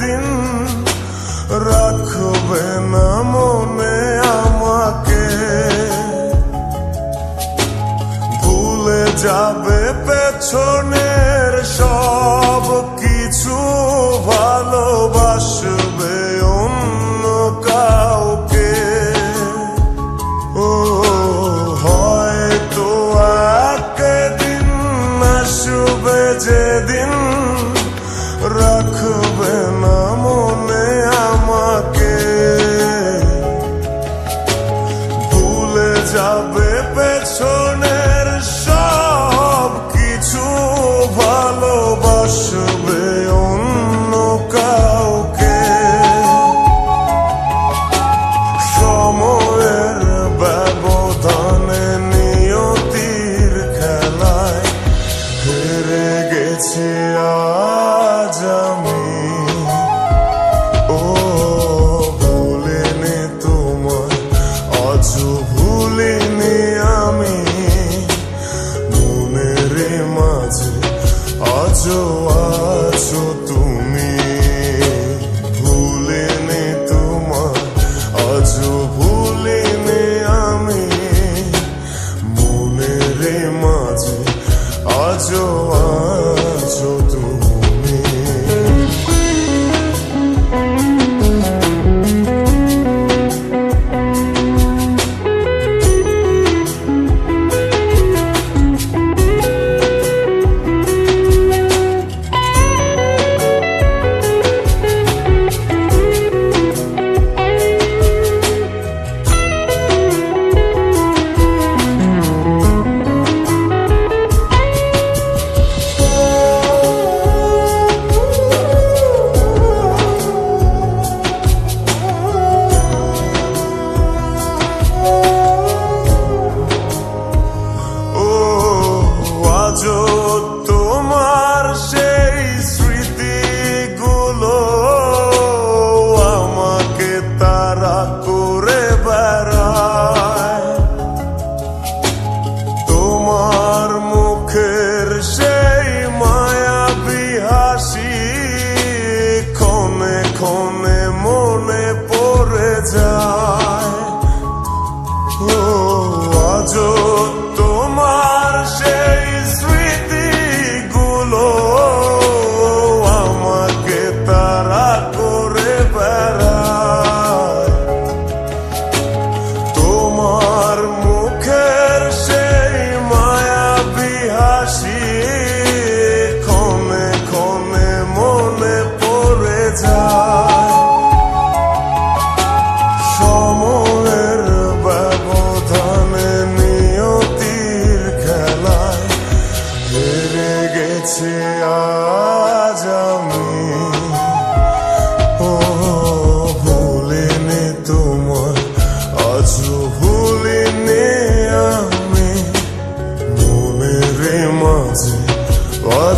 দিন রাখবে না মনে আমাকে। ভুলে যাবে পেছনে ভালোবাসবে অন্য কাউকে। সময়ের ব্যবধানে নিয়তির খেলায় হেরে গেছি আজ আমি। ও, ভুলিনি তোমায় আজ ভুলিনি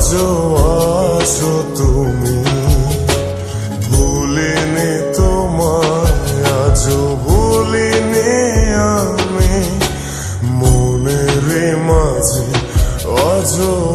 আজও আসো তুমি। ভুলিনি তোমায় আজও ভুলিনি আমি। মনের মাঝে আজও